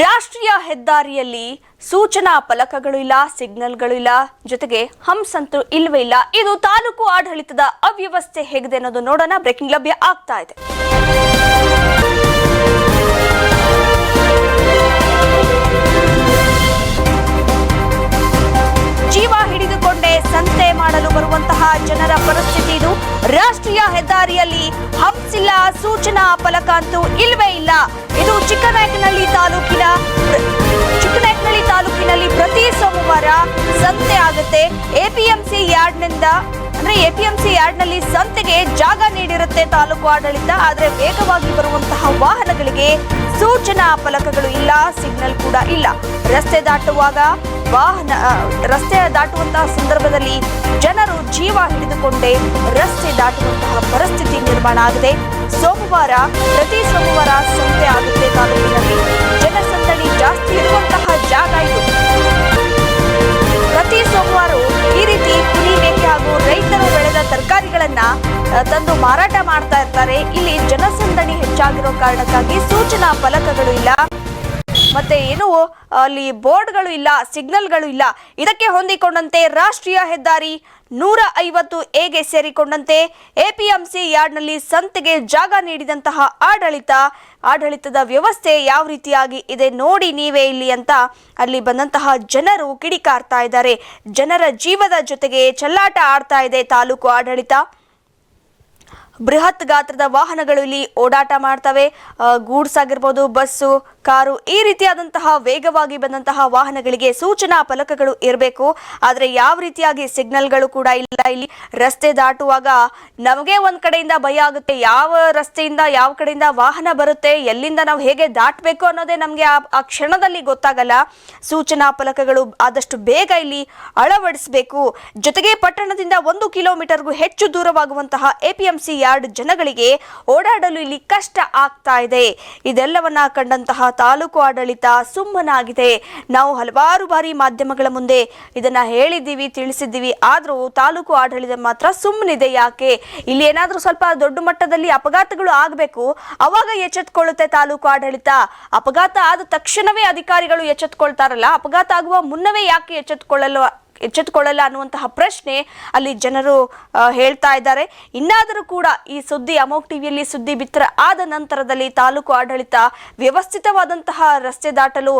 ರಾಷ್ಟ್ರೀಯ ಹೆದ್ದಾರಿಯಲ್ಲಿ ಸೂಚನಾ ಫಲಕಗಳು ಇಲ್ಲ, ಸಿಗ್ನಲ್ಗಳು ಇಲ್ಲ, ಜೊತೆಗೆ ಹಂಪ್ಸ್ ಅಂತೂ ಇಲ್ವೇ ಇಲ್ಲ. ಇದು ತಾಲೂಕು ಆಡಳಿತದ ಅವ್ಯವಸ್ಥೆ ಹೇಗಿದೆ ಅನ್ನೋದು ನೋಡೋಣ. ಬ್ರೇಕಿಂಗ್ ಲಭ್ಯ ಆಗ್ತಾ ಇದೆ. ಜೀವ ಹಿಡಿದುಕೊಂಡೇ ಸಂತೆ ಮಾಡಲು ಬರುವಂತಹ ಜನರ ಪರಿಸ್ಥಿತಿ ಇದು. ರಾಷ್ಟ್ರೀಯ ಹೆದ್ದಾರಿಯಲ್ಲಿ ಫಲಕ ಅಂತೂ ಇಲ್ವೇ ಇಲ್ಲ. ಇದು ಚಿಕ್ಕನಾಯಕನಹಳ್ಳಿ ತಾಲೂಕಿನ ಚಿಕ್ಕನಾಯಕನಹಳ್ಳಿ ತಾಲೂಕಿನಲ್ಲಿ ಪ್ರತಿ ಸೋಮವಾರ ಸಂತೆ ಆಗುತ್ತೆ. ಎಪಿಎಂಸಿ ಯಾರ್ಡ್ನಿಂದ, ಅಂದ್ರೆ ಎಪಿಎಂಸಿ ಯಾರ್ಡ್ನಲ್ಲಿ ಸಂತೆಗೆ ಜಾಗ ನೀಡಿರುತ್ತೆ ತಾಲೂಕು ಆಡಳಿತ. ಆದ್ರೆ ವೇಗವಾಗಿ ಬರುವಂತಹ ವಾಹನಗಳಿಗೆ ಸೂಚನಾ ಫಲಕಗಳು ಇಲ್ಲ, ಸಿಗ್ನಲ್ ಕೂಡ ಇಲ್ಲ. ರಸ್ತೆ ದಾಟುವಾಗ ವಾಹನ ರಸ್ತೆ ದಾಟುವಂತಹ ಸಂದರ್ಭದಲ್ಲಿ ಜನರು ಜೀವ ಹಿಡಿದುಕೊಂಡೇ ರಸ್ತೆ ದಾಟುವಂತಹ ಪರಿಸ್ಥಿತಿ ನಿರ್ಮಾಣ ಆಗಿದೆ. ಸೋಮವಾರ, ಪ್ರತಿ ಸೋಮವಾರ ಸಂತೆ ಆಗುತ್ತೆ ತಾಲೂಕಿನಲ್ಲಿ ಜನಸಂದಣಿ ಜಾಸ್ತಿ ಇರುವಂತಹ ಜಾಗ ಇದು. ಪ್ರತಿ ಸೋಮವಾರ ಈ ರೀತಿ ಪುಲಿ ಮೇಕೆ ಹಾಗೂ ರೈತರು ಬೆಳೆದ ತರಕಾರಿಗಳನ್ನ ತಂದು ಮಾರಾಟ ಮಾಡ್ತಾ ಇರ್ತಾರೆ. ಇಲ್ಲಿ ಜನಸಂದಣಿ ಹೆಚ್ಚಾಗಿರೋ ಕಾರಣಕ್ಕಾಗಿ ಸೂಚನಾ ಫಲಕಗಳು ಇಲ್ಲ. ಮತ್ತೆ ಏನು, ಅಲ್ಲಿ ಬೋರ್ಡ್ಗಳು ಇಲ್ಲ, ಸಿಗ್ನಲ್ಗಳು ಇಲ್ಲ, ಇದಕ್ಕೆ ಹೊಂದಿಕೊಂಡಂತೆ ರಾಷ್ಟ್ರೀಯ ಹೆದ್ದಾರಿ ನೂರ ಐವತ್ತು ಎಗೆ ಸೇರಿಕೊಂಡಂತೆ ಎಪಿಎಂಸಿ ಯಾರ್ಡ್ನಲ್ಲಿ ಸಂತೆಗೆ ಜಾಗ ನೀಡಿದಂತಹ ಆಡಳಿತ. ಆಡಳಿತದ ವ್ಯವಸ್ಥೆ ಯಾವ ರೀತಿಯಾಗಿ ಇದೆ ನೋಡಿ ನೀವೇ ಇಲ್ಲಿ ಅಂತ ಅಲ್ಲಿ ಬಂದಂತಹ ಜನರು ಕಿಡಿಕಾರ್ತಾ ಇದ್ದಾರೆ. ಜನರ ಜೀವದ ಜೊತೆಗೆ ಚೆಲ್ಲಾಟ ಆಡ್ತಾ ಇದೆ ತಾಲೂಕು ಆಡಳಿತ. ಬೃಹತ್ ಗಾತ್ರದ ವಾಹನಗಳು ಇಲ್ಲಿ ಓಡಾಟ ಮಾಡ್ತವೆ. ಗೂಡ್ಸ್ ಆಗಿರ್ಬೋದು, ಬಸ್ಸು ಕಾರು ಈ ರೀತಿಯಾದಂತಹ ವೇಗವಾಗಿ ಬಂದಂತಹ ವಾಹನಗಳಿಗೆ ಸೂಚನಾ ಫಲಕಗಳು ಇರಬೇಕು. ಆದರೆ ಯಾವ ರೀತಿಯಾಗಿ ಸಿಗ್ನಲ್ಗಳು ಕೂಡ ಇಲ್ಲ. ಇಲ್ಲಿ ರಸ್ತೆ ದಾಟುವಾಗ ನಮಗೆ ಒಂದು ಕಡೆಯಿಂದ ಭಯ ಆಗುತ್ತೆ. ಯಾವ ರಸ್ತೆಯಿಂದ ಯಾವ ಕಡೆಯಿಂದ ವಾಹನ ಬರುತ್ತೆ, ಎಲ್ಲಿಂದ ನಾವು ಹೇಗೆ ದಾಟಬೇಕು ಅನ್ನೋದೇ ನಮಗೆ ಆ ಕ್ಷಣದಲ್ಲಿ ಗೊತ್ತಾಗಲ್ಲ. ಸೂಚನಾ ಫಲಕಗಳು ಆದಷ್ಟು ಬೇಗ ಇಲ್ಲಿ ಅಳವಡಿಸಬೇಕು. ಜೊತೆಗೆ ಪಟ್ಟಣದಿಂದ ಒಂದು ಕಿಲೋಮೀಟರ್ಗೂ ಹೆಚ್ಚು ದೂರವಾಗುವಂತಹ ಎಪಿಎಂಸಿ ಯಾರ್ಡ್ ಜನಗಳಿಗೆ ಓಡಾಡಲು ಇಲ್ಲಿ ಕಷ್ಟ ಆಗ್ತಾ ಇದೆ. ಇದೆಲ್ಲವನ್ನ ಕಂಡಂತಹ ತಾಲೂಕು ಆಡಳಿತ ಸುಮ್ಮನಾಗಿದೆ. ನಾವು ಹಲವಾರು ಬಾರಿ ಮಾಧ್ಯಮಗಳ ಮುಂದೆ ಇದನ್ನ ಹೇಳಿದ್ದೀವಿ, ತಿಳಿಸಿದ್ದೀವಿ. ಆದರೂ ತಾಲೂಕು ಆಡಳಿತ ಮಾತ್ರ ಸುಮ್ಮನಿದೆ ಯಾಕೆ? ಇಲ್ಲಿ ಏನಾದರೂ ಸ್ವಲ್ಪ ದೊಡ್ಡ ಮಟ್ಟದಲ್ಲಿ ಅಪಘಾತಗಳು ಆಗಬೇಕು, ಅವಾಗ ಎಚ್ಚೆತ್ಕೊಳ್ಳುತ್ತೆ ತಾಲೂಕು ಆಡಳಿತ. ಅಪಘಾತ ಆದ ತಕ್ಷಣವೇ ಅಧಿಕಾರಿಗಳು ಎಚ್ಚೆತ್ಕೊಳ್ತಾರಲ್ಲ, ಅಪಘಾತ ಆಗುವ ಮುನ್ನವೇ ಯಾಕೆ ಎಚ್ಚೆತ್ಕೊಳ್ಳಲು ಎಚ್ಚೆತ್ತುಕೊಳ್ಳಲ್ಲ ಅನ್ನುವಂತಹ ಪ್ರಶ್ನೆ ಅಲ್ಲಿ ಜನರು ಹೇಳ್ತಾ ಇದ್ದಾರೆ. ಇನ್ನಾದರೂ ಕೂಡ ಈ ಸುದ್ದಿ ಅಮೋಕ್ ಟಿವಿಯಲ್ಲಿ ಸುದ್ದಿ ಬಿತ್ತರ ಆದ ನಂತರದಲ್ಲಿ ತಾಲೂಕು ಆಡಳಿತ ವ್ಯವಸ್ಥಿತವಾದಂತಹ ರಸ್ತೆ ದಾಟಲು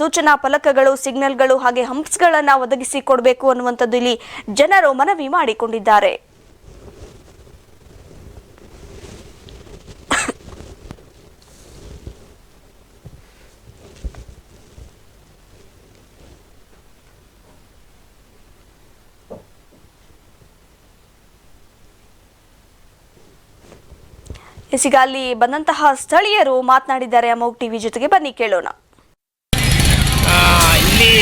ಸೂಚನಾ ಫಲಕಗಳು, ಸಿಗ್ನಲ್ಗಳು ಹಾಗೆ ಹಂಪ್ಸ್ಗಳನ್ನ ಒದಗಿಸಿ ಕೊಡಬೇಕು ಅನ್ನುವಂಥದ್ದು ಇಲ್ಲಿ ಜನರು ಮನವಿ ಮಾಡಿಕೊಂಡಿದ್ದಾರೆ. ಈಗ ಅಲ್ಲಿ ಬಂದಂತಹ ಸ್ಥಳೀಯರು ಮಾತನಾಡಿದ್ದಾರೆ. ಅಮೋಕ್ ಟಿವಿ ಜೊತೆಗೆ ಬನ್ನಿ, ಕೇಳೋಣ. ಇಲ್ಲಿ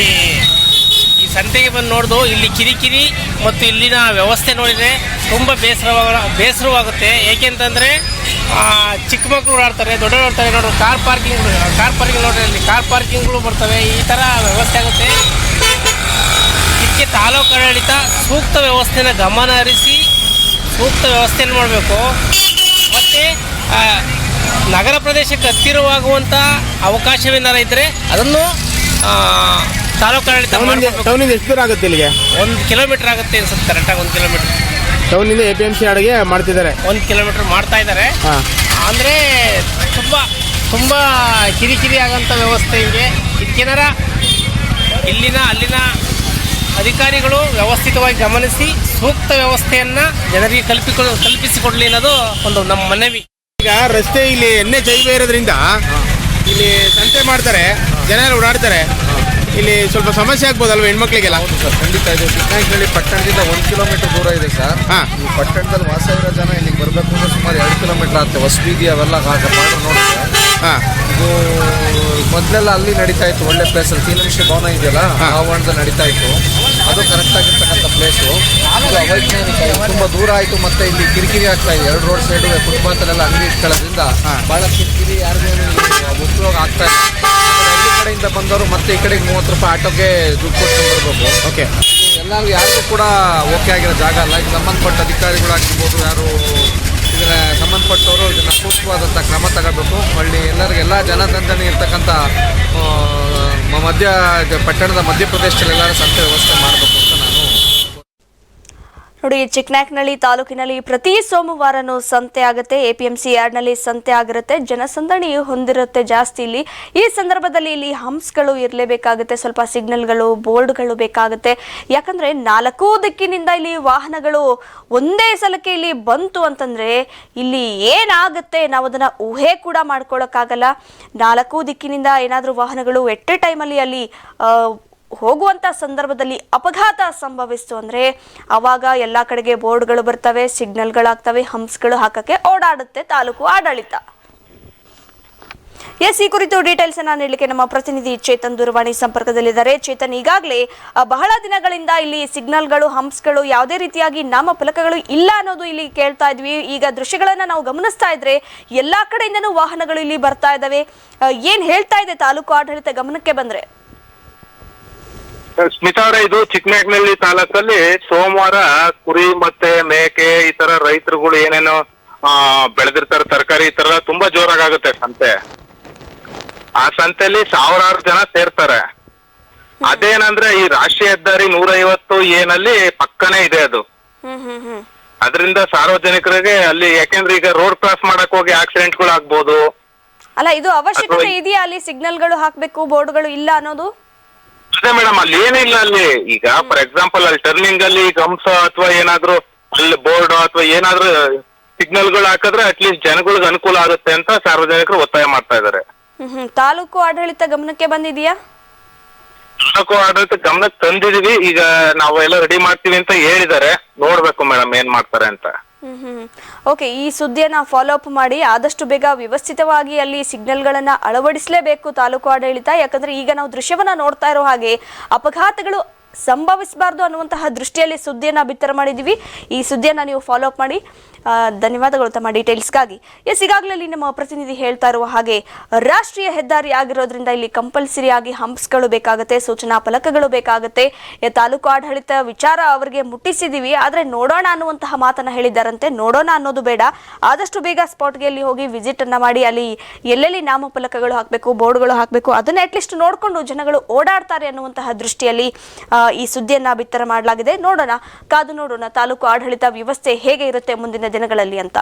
ಈ ಸಂತೆಗೆ ಬಂದು ನೋಡ್ದು, ಇಲ್ಲಿ ಕಿರಿಕಿರಿ ಮತ್ತು ಇಲ್ಲಿನ ವ್ಯವಸ್ಥೆ ನೋಡಿದರೆ ತುಂಬ ಬೇಸರವಾಗ ಬೇಸರವಾಗುತ್ತೆ. ಏಕೆಂತಂದರೆ ಚಿಕ್ಕ ಮಕ್ಕಳು ಆಡ್ತಾರೆ ದೊಡ್ಡವರು ಆಡ್ತಾರೆ ನೋಡ್ರಿ, ಕಾರ್ ಪಾರ್ಕಿಂಗ್ ಕಾರ್ ಪಾರ್ಕಿಂಗ್ ನೋಡ್ರಿ ಇಲ್ಲಿ ಕಾರ್ ಪಾರ್ಕಿಂಗ್ಗಳು ಬರ್ತವೆ, ಈ ಥರ ವ್ಯವಸ್ಥೆ ಆಗುತ್ತೆ. ಇದಕ್ಕೆ ತಾಲೂಕು ಆಡಳಿತ ಸೂಕ್ತ ವ್ಯವಸ್ಥೆನ ಗಮನ ಹರಿಸಿ, ಸೂಕ್ತ ವ್ಯವಸ್ಥೆಯನ್ನು ಮಾಡಬೇಕು. ನಗರ ಪ್ರದೇಶಕ್ಕೆ ಹತ್ತಿರವಾಗುವಂಥ ಅವಕಾಶವೇನಾರ ಇದ್ದರೆ ಅದನ್ನು ತಾಲೂಕು ಆಡಳಿತ ಟೌನಿಂದ ಮಾಡಬೇಕು ಟೌನಿಂದ ಎಷ್ಟು ದೂರ ಆಗುತ್ತೆ ಇಲ್ಲಿಗೆ? ಒಂದು ಕಿಲೋಮೀಟರ್ ಆಗುತ್ತೆ ಅನ್ಸುತ್ತೆ ಕರೆಕ್ಟಾಗಿ ಒಂದು ಕಿಲೋಮೀಟರ್. ಟೌನಿಂದ ಎ ಪಿ ಎಂ ಸಿ ಅಡಿಗೆ ಮಾಡ್ತಿದ್ದಾರೆ. ಒಂದು ಕಿಲೋಮೀಟರ್ ಮಾಡ್ತಾ ಇದ್ದಾರೆ ಹಾಂ. ಅಂದರೆ ತುಂಬ ತುಂಬ ಕಿರಿಕಿರಿ ಆಗೋಂಥ ವ್ಯವಸ್ಥೆ ಇದೆ. ಇದಕ್ಕೇನಾರ ಇಲ್ಲಿನ ಅಲ್ಲಿನ ಅಧಿಕಾರಿಗಳು ವ್ಯವಸ್ಥಿತವಾಗಿ ಗಮನಿಸಿ ಸೂಕ್ತ ವ್ಯವಸ್ಥೆಯನ್ನು ಜನರಿಗೆ ಕಲ್ಪಿಕೊ ಕಲ್ಪಿಸಿಕೊಡ್ಲಿ ಅನ್ನೋದು ಒಂದು ನಮ್ಮ ಮನವಿ. ಈಗ ರಸ್ತೆ ಇಲ್ಲಿ ಎಣ್ಣೆ ಜೈವೆ ಇರೋದ್ರಿಂದ ಇಲ್ಲಿ ಸಂತೆ ಮಾಡ್ತಾರೆ ಜನ ಓಡಾಡ್ತಾರೆ. ಇಲ್ಲಿ ಸ್ವಲ್ಪ ಸಮಸ್ಯೆ ಆಗ್ಬೋದಲ್ವ ಹೆಣ್ಮಕ್ಳಿಗೆಲ್ಲ? ಹೌದು ಸರ್ ಖಂಡಿತ ಇದೆ. ಚಿಕ್ಕನಾಯಕನಹಳ್ಳಿ ಪಟ್ಟಣದಿಂದ ಒಂದು ಕಿಲೋಮೀಟರ್ ದೂರ ಇದೆ ಸರ್. ಹಾಂ. ಈ ಪಟ್ಟಣದಲ್ಲಿ ವಾಸ ಇರೋ ಜನ ಇಲ್ಲಿಗೆ ಬರಬೇಕು ಅಂದ್ರೆ ಸುಮಾರು ಎರಡು ಕಿಲೋಮೀಟರ್ ಆಗುತ್ತೆ. ಹೊಸಬೀದಿ ಅವೆಲ್ಲ ಹಾಗೆ ಮಾಡಿ ಸರ್. ಹಾಂ. ಇದು ಮೊದಲೆಲ್ಲ ಅಲ್ಲಿ ನಡೀತಾ ಇತ್ತು ಒಳ್ಳೆ ಪ್ಲೇಸಲ್ಲಿ ತೀನಂಶಿ ಭವನ ಇದೆಯಲ್ಲ ಆ ಆವರಣದಲ್ಲಿ ನಡೀತಾ ಇತ್ತು. ಅದು ಕರೆಕ್ಟ್ ಆಗಿರ್ತಕ್ಕಂಥ ಪ್ಲೇಸು ಇದು ಅವೈಜ್ಞಾನಿಕ ಇದು ತುಂಬ ದೂರ ಆಯಿತು ಮತ್ತೆ ಇಲ್ಲಿ ಕಿರಿಕಿರಿ ಆಗ್ತಾ ಇದೆ. ಎರಡು ರೋಡ್ ಸೈಡ್ ಫುಟ್ಪಾತಲ್ಲೆಲ್ಲ ಅಂಗಡಿ ಇಟ್ಕೊಳ್ಳೋದ್ರಿಂದ. ಭಾಳ ಕಿರಿಕಿರಿ ಯಾರಿಗೂ ಉಪಯೋಗ ಆಗ್ತಾ ಹಳ್ಳಿ ಕಡೆಯಿಂದ ಬಂದವರು ಮತ್ತೆ ಈ ಕಡೆಗೆ ಮೂವತ್ತು ರೂಪಾಯಿ ಆಟೋಗೆ ದುಡ್ಡು ಕೊಟ್ಟು ಬರಬೇಕು. ಓಕೆ ಎಲ್ಲರಿಗೂ ಯಾರಿಗೂ ಕೂಡ ಓಕೆ ಆಗಿರೋ ಜಾಗ ಅಲ್ಲ. ಈಗ ಸಂಬಂಧಪಟ್ಟ ಅಧಿಕಾರಿಗಳಾಗಿರ್ಬೋದು ಯಾರು ಇದನ್ನ ಇದರ ಸಂಬಂಧಪಟ್ಟವರು ಇದನ್ನು ಸೂಕ್ತವಾದಂಥ ಕ್ರಮ ತಗೋಬೇಕು. ಹಳ್ಳಿ ಎಲ್ಲರಿಗೂ ಎಲ್ಲ ಜನಸಂದಣಿ ಇರ್ತಕ್ಕಂಥ ಮಧ್ಯ ಪಟ್ಟಣದ ಎಲ್ಲರೂ ಸಂತೆ ವ್ಯವಸ್ಥೆ ಮಾಡಬೇಕು ಅಂತ ನೋಡಿ ಚಿಕ್ಕನಾಕ್ನಳ್ಳಿ ತಾಲೂಕಿನಲ್ಲಿ ಪ್ರತಿ ಸೋಮವಾರನೂ ಸಂತೆ ಆಗುತ್ತೆ. ಎಪಿಎಂಸಿ ಯಾರ್ಡ್ನಲ್ಲಿ ಸಂತೆ ಆಗಿರುತ್ತೆ. ಜನಸಂದಣಿ ಹೊಂದಿರುತ್ತೆ ಜಾಸ್ತಿ ಇಲ್ಲಿ. ಈ ಸಂದರ್ಭದಲ್ಲಿ ಇಲ್ಲಿ ಹಂಪ್ಸ್ಗಳು ಇರಲೇಬೇಕಾಗುತ್ತೆ. ಸ್ವಲ್ಪ ಸಿಗ್ನಲ್ಗಳು, ಬೋರ್ಡ್ಗಳು ಬೇಕಾಗುತ್ತೆ. ಯಾಕಂದ್ರೆ ನಾಲ್ಕೂ ದಿಕ್ಕಿನಿಂದ ಇಲ್ಲಿ ವಾಹನಗಳು ಒಂದೇ ಸಲಕ್ಕೆ ಇಲ್ಲಿ ಬಂತು ಅಂತಂದ್ರೆ ಇಲ್ಲಿ ಏನಾಗುತ್ತೆ ನಾವು ಅದನ್ನ ಊಹೆ ಕೂಡ ಮಾಡ್ಕೊಳ್ಳೋಕ್ಕಾಗಲ್ಲ ನಾಲ್ಕೂ ದಿಕ್ಕಿನಿಂದ ಏನಾದರೂ ವಾಹನಗಳು ಎಟ್ ಎ ಟೈಮಲ್ಲಿ ಅಲ್ಲಿ ಆ, ಹೋಗುವಂತ ಸಂದರ್ಭದಲ್ಲಿ ಅಪಘಾತ ಸಂಭವಿಸ್ತು ಅಂದ್ರೆ ಅವಾಗ ಎಲ್ಲ ಕಡೆಗೆ ಬೋರ್ಡ್ಗಳು ಬರ್ತವೆ ಸಿಗ್ನಲ್ಗಳಾಗ್ತವೆ ಹಂಪ್ಸ್ಗಳು ಹಾಕಕ್ಕೆ ಓಡಾಡುತ್ತೆ ತಾಲೂಕು ಆಡಳಿತ. ಎಸ್ ಈ ಕುರಿತು ಡೀಟೇಲ್ಸ್ ಅನ್ನ ನೀಡಲಿಕ್ಕೆ ನಮ್ಮ ಪ್ರತಿನಿಧಿ ಚೇತನ್ ದೂರವಾಣಿ ಸಂಪರ್ಕದಲ್ಲಿದ್ದಾರೆ. ಚೇತನ್ ಈಗಾಗಲೇ ಬಹಳ ದಿನಗಳಿಂದ ಇಲ್ಲಿ ಸಿಗ್ನಲ್ಗಳು ಹಂಪ್ಸ್ಗಳು ಯಾವುದೇ ರೀತಿಯಾಗಿ ನಾಮಫಲಕಗಳು ಇಲ್ಲ ಅನ್ನೋದು ಇಲ್ಲಿ ಕೇಳ್ತಾ ಇದ್ವಿ. ಈಗ ದೃಶ್ಯಗಳನ್ನ ನಾವು ಗಮನಿಸ್ತಾ ಇದ್ರೆ ಎಲ್ಲಾ ಕಡೆಯಿಂದನೂ ವಾಹನಗಳು ಇಲ್ಲಿ ಬರ್ತಾ ಇದ್ದಾವೆ ಏನ್ ಹೇಳ್ತಾ ಇದೆ ತಾಲೂಕು ಆಡಳಿತ ಗಮನಕ್ಕೆ ಬಂದ್ರೆ? ಸ್ಮಿತಾ ಅವರ ಇದು ಚಿಕ್ಕಮೇಘನಹಳ್ಳಿ ತಾಲೂಕಲ್ಲಿ ಸೋಮವಾರ ಕುರಿ ಮತ್ತೆ ಮೇಕೆ ಈ ತರ ರೈತರುಗಳು ಏನೇನೋ ಆ, ಬೆಳೆದಿರ್ತಾರೆ ತರಕಾರಿ ಈ ತರ ತುಂಬಾ ಜೋರಾಗುತ್ತೆ ಸಂತೆ. ಆ ಸಂತೆಯಲ್ಲಿ ಸಾವಿರಾರು ಜನ ಸೇರ್ತಾರೆ. ಅದೇನಂದ್ರೆ ಈ ರಾಷ್ಟ್ರೀಯ ಹೆದ್ದಾರಿ ನೂರೈವತ್ತು ಏನಲ್ಲಿ ಪಕ್ಕನೆ ಇದೆ ಅದು. ಅದರಿಂದ ಸಾರ್ವಜನಿಕರಿಗೆ ಅಲ್ಲಿ ಯಾಕೆಂದ್ರೆ ಈಗ ರೋಡ್ ಕ್ರಾಸ್ ಮಾಡಕ್ ಹೋಗಿ ಆಕ್ಸಿಡೆಂಟ್ಗಳು ಆಗ್ಬೋದು ಅಲ್ಲ ಇದು ಅವಶ್ಯಕತೆ ಇದೆಯಾ ಅಲ್ಲಿ ಸಿಗ್ನಲ್ಗಳು ಹಾಕ್ಬೇಕು ಬೋರ್ಡ್ಗಳು ಇಲ್ಲ ಅನ್ನೋದು? ಅದೇ ಮೇಡಮ್ ಅಲ್ಲಿ ಏನಿಲ್ಲ ಅಲ್ಲಿ. ಈಗ ಫಾರ್ ಎಕ್ಸಾಂಪಲ್ ಅಲ್ಲಿ ಟರ್ನಿಂಗ್ ಅಲ್ಲಿ ಗಮ್ಸ್ ಅಥವಾ ಏನಾದ್ರು ಅಲ್ಲಿ ಬೋರ್ಡ್ ಅಥವಾ ಏನಾದ್ರು ಸಿಗ್ನಲ್ಗಳು ಹಾಕಿದ್ರೆ ಅಟ್ಲೀಸ್ಟ್ ಜನಗಳಿಗೆ ಅನುಕೂಲ ಆಗುತ್ತೆ ಅಂತ ಸಾರ್ವಜನಿಕರು ಒತ್ತಾಯ ಮಾಡ್ತಾ ಇದ್ದಾರೆ. ಹ್ಮ್ ತಾಲೂಕು ಆಡಳಿತ ಗಮನಕ್ಕೆ ಬಂದಿದೆಯಾ? ತಾಲೂಕು ಆಡಳಿತ ಗಮನಕ್ಕೆ ತಂದಿದೀವಿ. ಈಗ ನಾವು ಎಲ್ಲ ರೆಡಿ ಮಾಡ್ತೀವಿ ಅಂತ ಹೇಳಿದ್ದಾರೆ. ನೋಡ್ಬೇಕು ಮೇಡಮ್ ಏನ್ ಮಾಡ್ತಾರೆ ಅಂತ. ಓಕೆ ಈ ಸುದ್ದಿಯನ್ನ ಫಾಲೋ ಅಪ್ ಮಾಡಿ ಆದಷ್ಟು ಬೇಗ ವ್ಯವಸ್ಥಿತವಾಗಿ ಅಲ್ಲಿ ಸಿಗ್ನಲ್ಗಳನ್ನು ಅಳವಡಿಸಲೇಬೇಕು ತಾಲೂಕು ಆಡಳಿತ. ಯಾಕಂದ್ರೆ ಈಗ ನಾವು ದೃಶ್ಯವನ್ನ ನೋಡ್ತಾ ಇರೋ ಹಾಗೆ ಅಪಘಾತಗಳು ಸಂಭವಿಸಬಾರ್ದು ಅನ್ನುವಂತಹ ದೃಷ್ಟಿಯಲ್ಲಿ ಸುದ್ದಿಯನ್ನು ಬಿತ್ತರ ಮಾಡಿದೀವಿ. ಈ ಸುದ್ದಿಯನ್ನು ನೀವು ಫಾಲೋ ಅಪ್ ಮಾಡಿ. ಧನ್ಯವಾದಗಳು ತಮ್ಮ ಡೀಟೇಲ್ಸ್ಗಾಗಿ ಎಸ್ ಈಗಾಗಲೇ ನಮ್ಮ ಪ್ರತಿನಿಧಿ ಹೇಳ್ತಾ ಇರುವ ಹಾಗೆ, ರಾಷ್ಟ್ರೀಯ ಹೆದ್ದಾರಿ ಆಗಿರೋದ್ರಿಂದ ಇಲ್ಲಿ ಕಂಪಲ್ಸರಿ ಆಗಿ ಹಂಪ್ಸ್ಗಳು ಬೇಕಾಗುತ್ತೆ, ಸೂಚನಾ ಫಲಕಗಳು ಬೇಕಾಗುತ್ತೆ. ತಾಲೂಕು ಆಡಳಿತ ವಿಚಾರ ಅವರಿಗೆ ಮುಟ್ಟಿಸಿದೀವಿ. ಆದರೆ ನೋಡೋಣ ಅನ್ನುವಂತಹ ಮಾತನ್ನ ಹೇಳಿದ್ದಾರಂತೆ. ನೋಡೋಣ ಅನ್ನೋದು ಬೇಡ. ಆದಷ್ಟು ಬೇಗ ಸ್ಪಾಟ್ಗೆ ಅಲ್ಲಿ ಹೋಗಿ ವಿಸಿಟ್ ಅನ್ನ ಮಾಡಿ, ಅಲ್ಲಿ ಎಲ್ಲೆಲ್ಲಿ ನಾಮಫಲಕಗಳು ಹಾಕಬೇಕು, ಬೋರ್ಡ್ಗಳು ಹಾಕಬೇಕು, ಅದನ್ನ ಅಟ್ಲೀಸ್ಟ್ ನೋಡಿಕೊಂಡು ಜನಗಳು ಓಡಾಡ್ತಾರೆ ಅನ್ನುವಂತಹ ದೃಷ್ಟಿಯಲ್ಲಿ ಈ ಸುದ್ದಿಯನ್ನ ಬಿತ್ತರ ಮಾಡಲಾಗಿದೆ. ನೋಡೋಣ, ಕಾದು ನೋಡೋಣ ತಾಲೂಕು ಆಡಳಿತ ವ್ಯವಸ್ಥೆ ಹೇಗೆ ಇರುತ್ತೆ ಮುಂದಿನ ದಿನಗಳಲ್ಲಿ ಅಂತ.